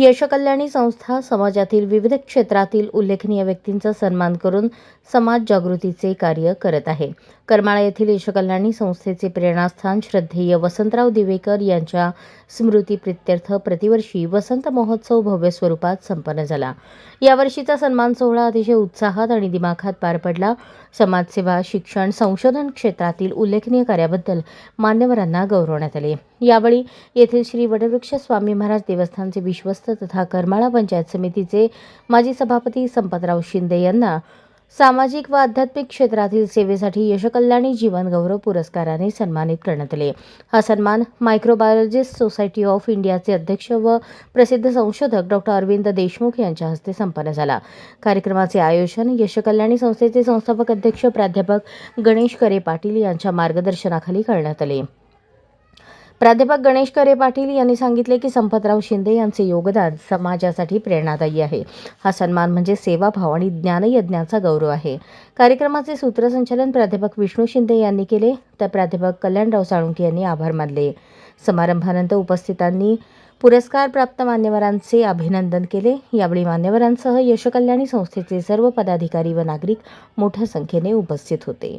यशकल्याणी संस्था समाजातील विविध क्षेत्रातील उल्लेखनीय व्यक्तींचा सन्मान करून समाज जागृतीचे कार्य करत आहे. करमाळा येथील यशकल्याणी संस्थेचे प्रेरणास्थान श्रद्धेय वसंतराव दिवेकर यांच्या स्मृतीप्रित्यर्थ प्रतिवर्षी वसंत महोत्सव भव्य स्वरूपात संपन्न झाला. यावर्षीचा सन्मान सोहळा अतिशय उत्साहात आणि दिमाखात पार पडला. समाजसेवा शिक्षण संशोधन क्षेत्रातील उल्लेखनीय कार्याबद्दल मान्यवरांना गौरवण्यात आले. यावेळी येथील श्री वडवृक्ष स्वामी महाराज देवस्थानचे विश्वस्त तथा करमाळा पंचायत समितीचे माजी सभापती संपतराव शिंदे यांना सामाजिक व आध्यात्मिक क्षेत्रातील सेवेसाठी यशकल्याणी जीवन गौरव पुरस्काराने सन्मानित करण्यात आले. हा सन्मान मायक्रोबायोलॉजिस्ट सोसायटी ऑफ इंडियाचे अध्यक्ष व प्रसिद्ध संशोधक डॉक्टर अरविंद देशमुख यांच्या हस्ते संपन्न झाला. कार्यक्रमाचे आयोजन यशकल्याणी संस्थेचे संस्थापक अध्यक्ष प्राध्यापक गणेश करे पाटील यांच्या मार्गदर्शनाखाली करण्यात आले. प्राध्यापक गणेश करे पाटील यांनी सांगितले की संपतराव शिंदे यांचे योगदान समाजासाठी प्रेरणादायी आहे. हा सन्मान म्हणजे सेवाभाव आणि ज्ञानयज्ञाचा गौरव आहे. कार्यक्रमाचे सूत्रसंचालन प्राध्यापक विष्णू शिंदे यांनी केले. तर प्राध्यापक कल्याणराव साळुंके यांनी आभार मानले. समारंभानंतर उपस्थितांनी पुरस्कार प्राप्त मान्यवरांचे अभिनंदन केले. यावेळी मान्यवरांसह यशकल्याणी संस्थेचे सर्व पदाधिकारी व नागरिक मोठ्या संख्येने उपस्थित होते.